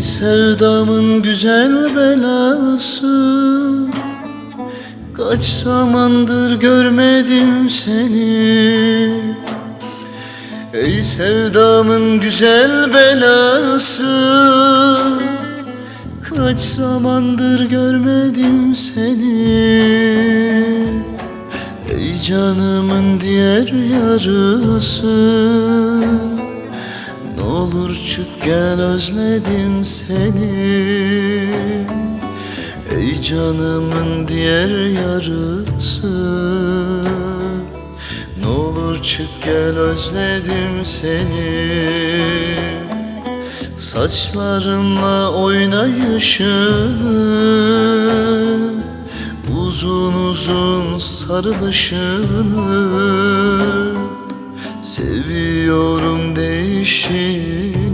Sevdamın güzel belası. Kaç zamandır görmedim seni. Ey sevdamın güzel belası. Kaç zamandır görmedim seni. Ey canımın diğer yarısı olur çık gel özledim seni. Ey canımın diğer yarısı. Ne olur çık gel özledim seni. Saçlarımla oynayışını Uzun uzun sarılışını Seviyorum değişini.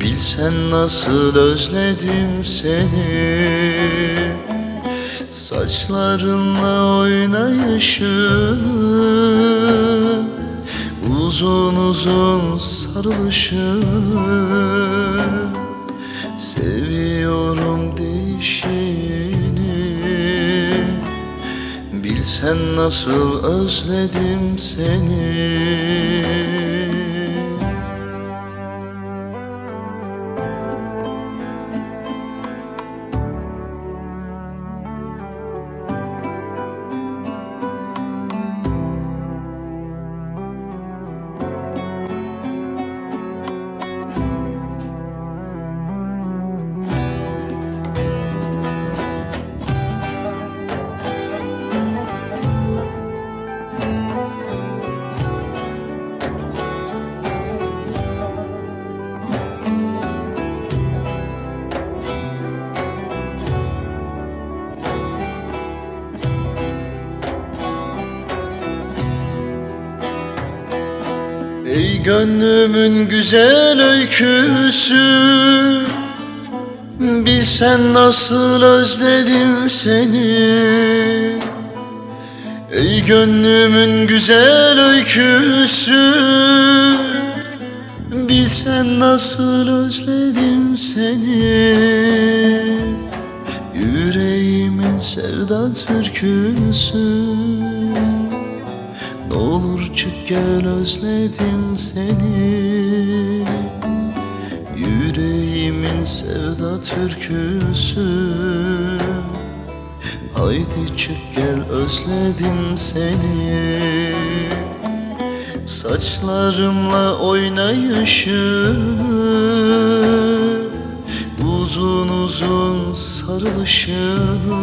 Bilsen nasıl özledim seni. Saçlarınla oynayışını. Uzun uzun sarılışını. Seviyorum değişini Bilsen nasıl özledim seni Ey gönlümün güzel öyküsü Bilsen nasıl özledim seni. Ey gönlümün güzel öyküsü Bilsen nasıl özledim seni. Yüreğimin sevda türküsü ne olur çık gel özledim seni. Yüreğimin sevda türküsü. Haydi çık gel özledim seni. Saçlarımla oynayışını Uzun uzun sarılışını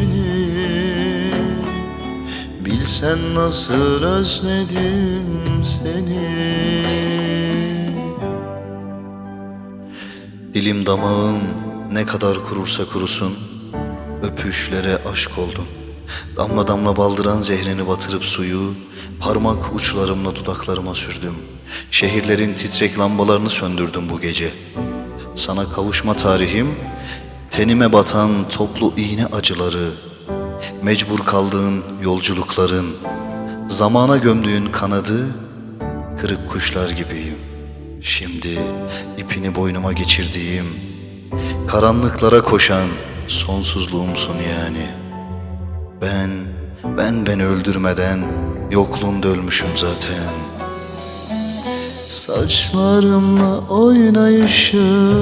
Bilsen nasıl özledim seni? Dilim damağım ne kadar kurursa kurusun Öpüşlere aşk oldum. Damla damla baldıran zehrini batırıp suyu Parmak uçlarımla dudaklarıma sürdüm. Şehirlerin titrek lambalarını söndürdüm bu gece. Sana kavuşma tarihim Tenime batan toplu iğne acıları Mecbur kaldığın yolculukların Zamana gömdüğün kanadı Kırık kuşlar gibiyim. Şimdi ipini boynuma geçirdiğim Karanlıklara koşan sonsuzluğumsun yani. Ben, ben beni öldürmeden Yokluğunda ölmüşüm zaten. Saçlarımla oynayışını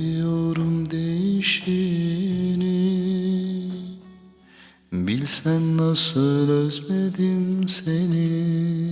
Bilsen nasıl özledim seni.